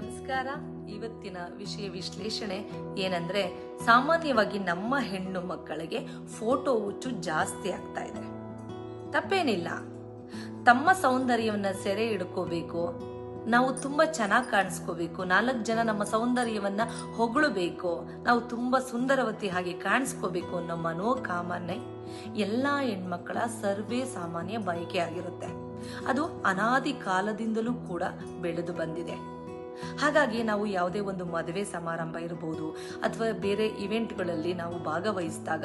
ನಮಸ್ಕಾರ. ಇವತ್ತಿನ ವಿಷಯ ವಿಶ್ಲೇಷಣೆ ಏನಂದ್ರೆ, ಸಾಮಾನ್ಯವಾಗಿ ನಮ್ಮ ಹೆಣ್ಣು ಮಕ್ಕಳಿಗೆ ಫೋಟೋ ಹುಚ್ಚು ಜಾಸ್ತಿ ಆಗ್ತಾ ಇದೆ. ತಪ್ಪೇನಿಲ್ಲ. ತಮ್ಮ ಸೌಂದರ್ಯವನ್ನ ಸೆರೆ ಹಿಡ್ಕೋಬೇಕು. ನಾವು ತುಂಬಾ ಚೆನ್ನಾಗಿ ಕಾಣಿಸ್ಕೋಬೇಕು. ನಾಲ್ಕು ಜನ ನಮ್ಮ ಸೌಂದರ್ಯವನ್ನ ಹೊಗಳಬೇಕು. ನಾವು ತುಂಬಾ ಸುಂದರವತಿ ಹಾಗೆ ಕಾಣಿಸ್ಕೋಬೇಕು ಅನ್ನೋ ಮನೋಕಾಮನೆ ಎಲ್ಲಾ ಹೆಣ್ಮಕ್ಕಳ ಸರ್ವೇ ಸಾಮಾನ್ಯ ಬಯಕೆ ಆಗಿರುತ್ತೆ. ಅದು ಅನಾದಿ ಕಾಲದಿಂದಲೂ ಕೂಡ ಬೆಳೆದು ಬಂದಿದೆ. ಹಾಗಾಗಿ ನಾವು ಯಾವುದೇ ಒಂದು ಮದುವೆ ಸಮಾರಂಭ ಇರಬಹುದು ಅಥವಾ ಬೇರೆ ಇವೆಂಟ್ಗಳಲ್ಲಿ ನಾವು ಭಾಗವಹಿಸಿದಾಗ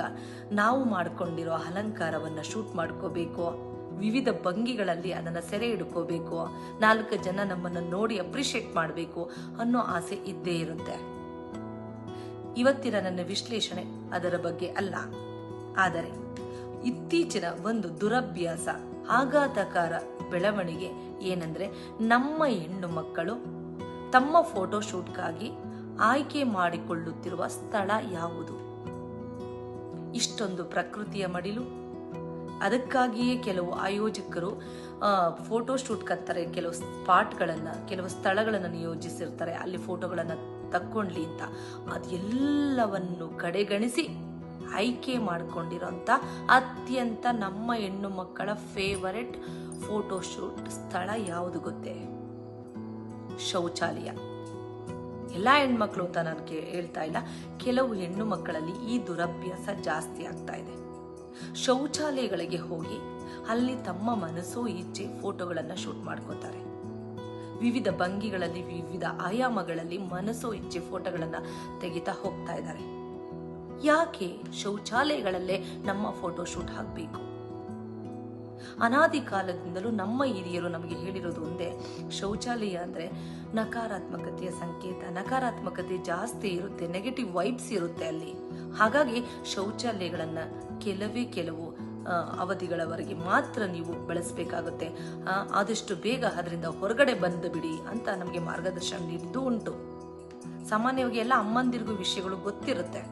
ನಾವು ಮಾಡಿಕೊಂಡಿರೋ ಅಲಂಕಾರವನ್ನ ಶೂಟ್ ಮಾಡ್ಕೋಬೇಕು, ವಿವಿಧ ಭಂಗಿಗಳಲ್ಲಿ ಅದನ್ನ ಸೆರೆ ಹಿಡ್ಕೋಬೇಕು, ನಾಲ್ಕು ಜನ ನಮ್ಮನ್ನು ನೋಡಿ ಅಪ್ರಿಷಿಯೇಟ್ ಮಾಡಬೇಕು ಅನ್ನೋ ಆಸೆ ಇದ್ದೇ ಇರುತ್ತೆ. ಇವತ್ತಿನ ನನ್ನ ವಿಶ್ಲೇಷಣೆ ಅದರ ಬಗ್ಗೆ ಅಲ್ಲ. ಆದರೆ ಇತ್ತೀಚಿನ ಒಂದು ದುರಭ್ಯಾಸ, ಆಘಾತಕಾರ ಬೆಳವಣಿಗೆ ಏನಂದ್ರೆ ನಮ್ಮ ಹೆಣ್ಣು ಮಕ್ಕಳು ತಮ್ಮ ಫೋಟೋಶೂಟ್ಗಾಗಿ ಆಯ್ಕೆ ಮಾಡಿಕೊಳ್ಳುತ್ತಿರುವ ಸ್ಥಳ ಯಾವುದು? ಇಷ್ಟೊಂದು ಪ್ರಕೃತಿಯ ಮಡಿಲು. ಅದಕ್ಕಾಗಿಯೇ ಕೆಲವು ಆಯೋಜಕರು ಫೋಟೋ ಶೂಟ್ ಕತ್ತಾರೆ. ಕೆಲವು ಸ್ಪಾಟ್ಗಳನ್ನು, ಕೆಲವು ಸ್ಥಳಗಳನ್ನು ನಿಯೋಜಿಸಿರ್ತಾರೆ. ಅಲ್ಲಿ ಫೋಟೋಗಳನ್ನು ತಕ್ಕೊಂಡ್ಲಿ ಅಂತ. ಅದೆಲ್ಲವನ್ನು ಕಡೆಗಣಿಸಿ ಆಯ್ಕೆ ಮಾಡಿಕೊಂಡಿರೋಂಥ ಅತ್ಯಂತ ನಮ್ಮ ಹೆಣ್ಣು ಮಕ್ಕಳ ಫೇವರೆಟ್ ಫೋಟೋಶೂಟ್ ಸ್ಥಳ ಯಾವುದು ಗೊತ್ತೇ? ಶೌಚಾಲಯ. ಎಲ್ಲ ಹೆಣ್ಮಕ್ಳು ಅಂತ ನಾನು ಹೇಳ್ತಾ ಇಲ್ಲ. ಕೆಲವು ಹೆಣ್ಣು ಮಕ್ಕಳಲ್ಲಿ ಈ ದುರಭ್ಯಾಸ ಜಾಸ್ತಿ ಆಗ್ತಾ ಇದೆ. ಶೌಚಾಲಯಗಳಿಗೆ ಹೋಗಿ ಅಲ್ಲಿ ತಮ್ಮ ಮನಸ್ಸು ಇಚ್ಛೆ ಫೋಟೋಗಳನ್ನು ಶೂಟ್ ಮಾಡ್ಕೋತಾರೆ. ವಿವಿಧ ಭಂಗಿಗಳಲ್ಲಿ, ವಿವಿಧ ಆಯಾಮಗಳಲ್ಲಿ ಮನಸ್ಸು ಇಚ್ಛೆ ಫೋಟೋಗಳನ್ನು ತೆಗಿತಾ ಹೋಗ್ತಾ ಇದ್ದಾರೆ. ಯಾಕೆ ಶೌಚಾಲಯಗಳಲ್ಲೇ ನಮ್ಮ ಫೋಟೋ ಶೂಟ್ ಹಾಕಬೇಕು? ಅನಾದಿ ಕಾಲದಿಂದಲೂ ನಮ್ಮ ಹಿರಿಯರು ನಮಗೆ ಹೇಳಿರೋದು ಒಂದೇ, ಶೌಚಾಲಯ ಅಂದರೆ ನಕಾರಾತ್ಮಕತೆಯ ಸಂಕೇತ. ನಕಾರಾತ್ಮಕತೆ ಜಾಸ್ತಿ ಇರುತ್ತೆ ನೆಗೆಟಿವ್ ವೈಬ್ಸ್ ಇರುತ್ತೆ ಅಲ್ಲಿ. ಹಾಗಾಗಿ ಶೌಚಾಲಯಗಳನ್ನು ಕೆಲವೇ ಕೆಲವು ಅವಧಿಗಳವರೆಗೆ ಮಾತ್ರ ನೀವು ಬಳಸಬೇಕಾಗುತ್ತೆ. ಆದಷ್ಟು ಬೇಗ ಅದರಿಂದ ಹೊರಗಡೆ ಬಂದು ಬಿಡಿ ಅಂತ ನಮಗೆ ಮಾರ್ಗದರ್ಶನ ನೀಡಿದ್ದು ಉಂಟು. ಸಾಮಾನ್ಯವಾಗಿ ಎಲ್ಲ ಅಮ್ಮಂದಿರಿಗೂ ವಿಷಯಗಳು ಗೊತ್ತಿರುತ್ತೆ.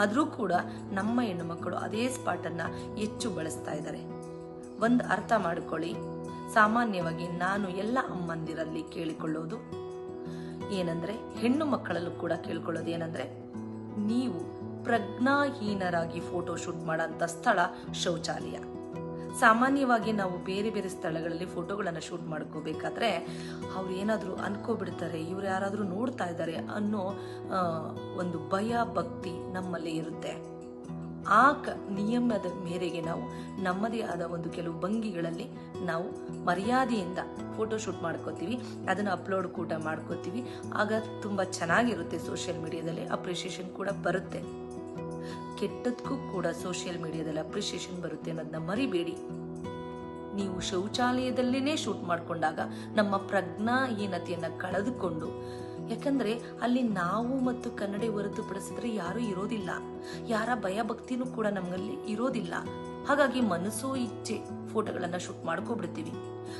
ಆದರೂ ಕೂಡ ನಮ್ಮ ಹೆಣ್ಣು ಮಕ್ಕಳು ಅದೇ ಸ್ಪಾಟನ್ನು ಹೆಚ್ಚು ಬಳಸ್ತಾ ಇದ್ದಾರೆ. ಒಂದು ಅರ್ಥ ಮಾಡಿಕೊಳ್ಳಿ. ಸಾಮಾನ್ಯವಾಗಿ ನಾನು ಎಲ್ಲ ಅಮ್ಮಂದಿರಲ್ಲಿ ಕೇಳಿಕೊಳ್ಳೋದು ಏನಂದ್ರೆ, ಹೆಣ್ಣು ಮಕ್ಕಳಲ್ಲೂ ಕೂಡ ಕೇಳ್ಕೊಳ್ಳೋದು ಏನಂದ್ರೆ, ನೀವು ಪ್ರಜ್ಞಾಹೀನರಾಗಿ ಫೋಟೋ ಶೂಟ್ ಮಾಡೋಂಥ ಸ್ಥಳ ಶೌಚಾಲಯ. ಸಾಮಾನ್ಯವಾಗಿ ನಾವು ಬೇರೆ ಬೇರೆ ಸ್ಥಳಗಳಲ್ಲಿ ಫೋಟೋಗಳನ್ನು ಶೂಟ್ ಮಾಡ್ಕೋಬೇಕಾದ್ರೆ ಅವ್ರು ಏನಾದರೂ ಅನ್ಕೋಬಿಡ್ತಾರೆ, ಇವ್ರು ಯಾರಾದರೂ ನೋಡ್ತಾ ಇದ್ದಾರೆ ಅನ್ನೋ ಒಂದು ಭಯ, ಭಕ್ತಿ ನಮ್ಮಲ್ಲಿ ಇರುತ್ತೆ. ಆ ನಿಯಮದ ಮೇರೆಗೆ ನಾವು ನಮ್ಮದೇ ಆದ ಒಂದು ಕೆಲವು ಭಂಗಿಗಳಲ್ಲಿ ನಾವು ಮರ್ಯಾದೆಯಿಂದ ಫೋಟೋ ಶೂಟ್ ಮಾಡ್ಕೋತೀವಿ. ಅದನ್ನು ಅಪ್ಲೋಡ್ ಕೂಡ ಮಾಡ್ಕೋತೀವಿ. ಆಗ ತುಂಬ ಚೆನ್ನಾಗಿರುತ್ತೆ ಸೋಷಿಯಲ್ ಮೀಡಿಯಾದಲ್ಲಿ ಅಪ್ರಿಷಿಯೇಷನ್ ಕೂಡ ಬರುತ್ತೆ. ಕೆಟ್ಟದಕ್ಕೂ ಕೂಡ ಸೋಷಿಯಲ್ ಮೀಡಿಯಾದಲ್ಲಿ ಅಪ್ರಿಷಿಯೇಷನ್ ಬರುತ್ತೆ ಅನ್ನೋದನ್ನ ಮರಿಬೇಡಿ. ನೀವು ಶೌಚಾಲಯದಲ್ಲಿನೇ ಶೂಟ್ ಮಾಡಿಕೊಂಡಾಗ ನಮ್ಮ ಪ್ರಜ್ಞಾಹೀನತೆಯನ್ನು ಕಳೆದುಕೊಂಡು ಯಾಕಂದ್ರೆ ಅಲ್ಲಿ ನಾವು ಮತ್ತು ಕನ್ನಡಿ ಹೊರತುಪಡಿಸಿದ್ರೆ ಯಾರು ಇರೋದಿಲ್ಲ. ಯಾರ ಭಯ ಭಕ್ತಿನೂ ಕೂಡ ನಮ್ಮಲ್ಲಿ ಇರೋದಿಲ್ಲ. ಹಾಗಾಗಿ ಮನಸ್ಸು, ಇಚ್ಛೆ ಫೋಟೋಗಳನ್ನ ಶೂಟ್ ಮಾಡ್ಕೊಬಿಡ್ತೀವಿ.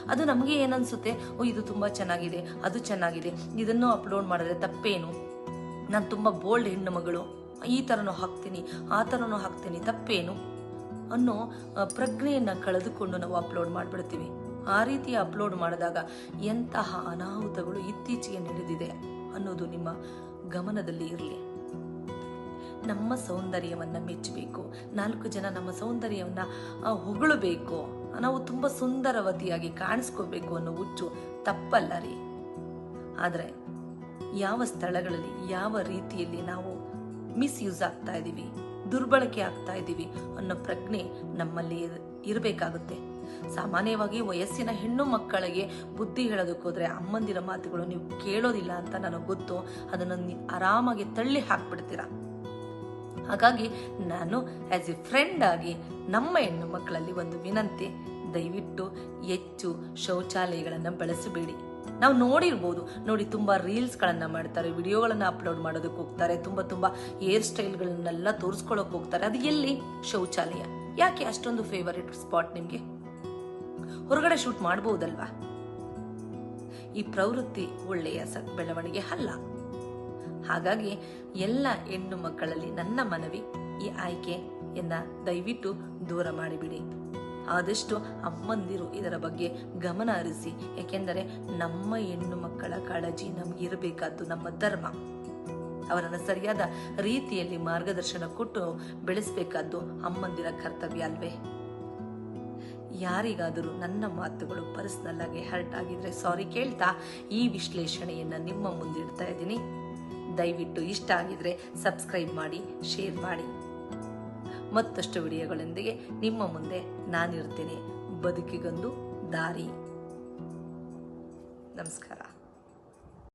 ಅದು ನಮಗೆ ಏನನ್ಸುತ್ತೆ? ಓ, ಇದು ತುಂಬಾ ಚೆನ್ನಾಗಿದೆ, ಅದು ಚೆನ್ನಾಗಿದೆ, ಇದನ್ನು ಅಪ್ಲೋಡ್ ಮಾಡಿದ್ರೆ ತಪ್ಪೇನು? ನಾನು ತುಂಬಾ ಬೋಲ್ಡ್ ಹೆಣ್ಣು ಮಗಳು, ಈ ಥರನೂ ಹಾಕ್ತೀನಿ, ಆ ಥರನೂ ಹಾಕ್ತೀನಿ, ತಪ್ಪೇನು? ಅನ್ನೋ ಪ್ರಜ್ಞೆಯನ್ನ ಕಳೆದುಕೊಂಡು ನಾವು ಅಪ್ಲೋಡ್ ಮಾಡಿಬಿಡ್ತೀವಿ. ಆ ರೀತಿ ಅಪ್ಲೋಡ್ ಮಾಡಿದಾಗ ಎಂತಹ ಅನಾಹುತಗಳು ಇತ್ತೀಚೆಗೆ ನಡೆದಿದೆ. ಅನ್ನೋದು ನಿಮ್ಮ ಗಮನದಲ್ಲಿ ಇರಲಿ. ನಮ್ಮ ಸೌಂದರ್ಯವನ್ನು ಮೆಚ್ಚಬೇಕು. ನಾಲ್ಕು ಜನ ನಮ್ಮ ಸೌಂದರ್ಯವನ್ನು ಹೊಗಳಬೇಕು. ನಾವು ತುಂಬ ಸುಂದರವತಿಯಾಗಿ ಕಾಣಿಸ್ಕೋಬೇಕು ಅನ್ನೋ ಹುಚ್ಚು ತಪ್ಪಲ್ಲ ರೀ. ಆದರೆ ಯಾವ ಸ್ಥಳಗಳಲ್ಲಿ, ಯಾವ ರೀತಿಯಲ್ಲಿ ನಾವು ಮಿಸ್ಯೂಸ್ ಆಗ್ತಾ ಇದ್ದೀವಿ ದುರ್ಬಳಕೆ ಆಗ್ತಾ ಇದ್ದೀವಿ ಅನ್ನೋ ಪ್ರಜ್ಞೆ ನಮ್ಮಲ್ಲಿ ಇರಬೇಕಾಗುತ್ತೆ. ಸಾಮಾನ್ಯವಾಗಿ ವಯಸ್ಸಿನ ಹೆಣ್ಣು ಮಕ್ಕಳಿಗೆ ಬುದ್ಧಿ ಹೇಳೋದಕ್ಕೋದ್ರೆ ಅಮ್ಮಂದಿರ ಮಾತುಗಳು ನೀವು ಕೇಳೋದಿಲ್ಲ ಅಂತ ನನಗೆ ಗೊತ್ತು. ಅದನ್ನು ಆರಾಮಾಗಿ ತಳ್ಳಿ ಹಾಕ್ಬಿಡ್ತೀರಾ? ಹಾಗಾಗಿ ನಾನು ಆಸ್ ಎ ಫ್ರೆಂಡ್ ಆಗಿ ನಮ್ಮ ಹೆಣ್ಣು ಮಕ್ಕಳಲ್ಲಿ ಒಂದು ವಿನಂತಿ. ದಯವಿಟ್ಟು ಹೆಚ್ಚು ಶೌಚಾಲಯಗಳನ್ನು ಬಳಸಬೇಡಿ. ನಾವು ನೋಡಿರ್ಬೋದು, ನೋಡಿ ತುಂಬ ರೀಲ್ಸ್ಗಳನ್ನು ಮಾಡ್ತಾರೆ, ವಿಡಿಯೋಗಳನ್ನು ಅಪ್ಲೋಡ್ ಮಾಡೋದಕ್ಕೆ ಹೋಗ್ತಾರೆ, ತುಂಬ ತುಂಬ ಹೇರ್ ಸ್ಟೈಲ್ಗಳನ್ನೆಲ್ಲ ತೋರಿಸ್ಕೊಳ್ಳೋಕೆ ಹೋಗ್ತಾರೆ. ಅದು ಎಲ್ಲಿ? ಶೌಚಾಲಯ. ಯಾಕೆ ಅಷ್ಟೊಂದು ಫೇವರೆಟ್ ಸ್ಪಾಟ್ ನಿಮಗೆ? ಹೊರಗಡೆ ಶೂಟ್ ಮಾಡಬಹುದಲ್ವಾ ಈ ಪ್ರವೃತ್ತಿ ಒಳ್ಳೆಯ ಬೆಳವಣಿಗೆ ಅಲ್ಲ. ಹಾಗಾಗಿ ಎಲ್ಲ ಹೆಣ್ಣು ಮಕ್ಕಳಲ್ಲಿ ನನ್ನ ಮನವಿ, ಈ ಆಯ್ಕೆಯನ್ನ ದಯವಿಟ್ಟು ದೂರ ಮಾಡಿಬಿಡಿ. ಆದಷ್ಟು ಅಮ್ಮಂದಿರು ಇದರ ಬಗ್ಗೆ ಗಮನ ಹರಿಸಿ, ಏಕೆಂದರೆ ನಮ್ಮ ಹೆಣ್ಣು ಮಕ್ಕಳ ಕಾಳಜಿ ನಮಗಿರಬೇಕಾದ್ದು ನಮ್ಮ ಧರ್ಮ. ಅವರನ್ನು ಸರಿಯಾದ ರೀತಿಯಲ್ಲಿ ಮಾರ್ಗದರ್ಶನ ಕೊಟ್ಟು ಬೆಳೆಸಬೇಕಾದ್ದು ಅಮ್ಮಂದಿರ ಕರ್ತವ್ಯ ಅಲ್ವೇ? ಯಾರಿಗಾದರೂ ನನ್ನ ಮಾತುಗಳು ಪರ್ಸ್ನಲ್ ಆಗಿ ಹರ್ಟ್ ಆಗಿದ್ರೆ ಸಾರಿ ಕೇಳ್ತಾ ಈ ವಿಶ್ಲೇಷಣೆಯನ್ನ ನಿಮ್ಮ ಮುಂದಿಡ್ತಾ ಇದ್ದೀನಿ. ದಯವಿಟ್ಟು ಇಷ್ಟ ಆಗಿದ್ರೆ ಸಬ್ಸ್ಕ್ರೈಬ್ ಮಾಡಿ ಶೇರ್ ಮಾಡಿ. ಮತ್ತಷ್ಟು ವಿಡಿಯೋಗಳೊಂದಿಗೆ ನಿಮ್ಮ ಮುಂದೆ ನಾನಿರ್ತೀನಿ ಬದುಕಿಗೊಂದು ದಾರಿ. ನಮಸ್ಕಾರ.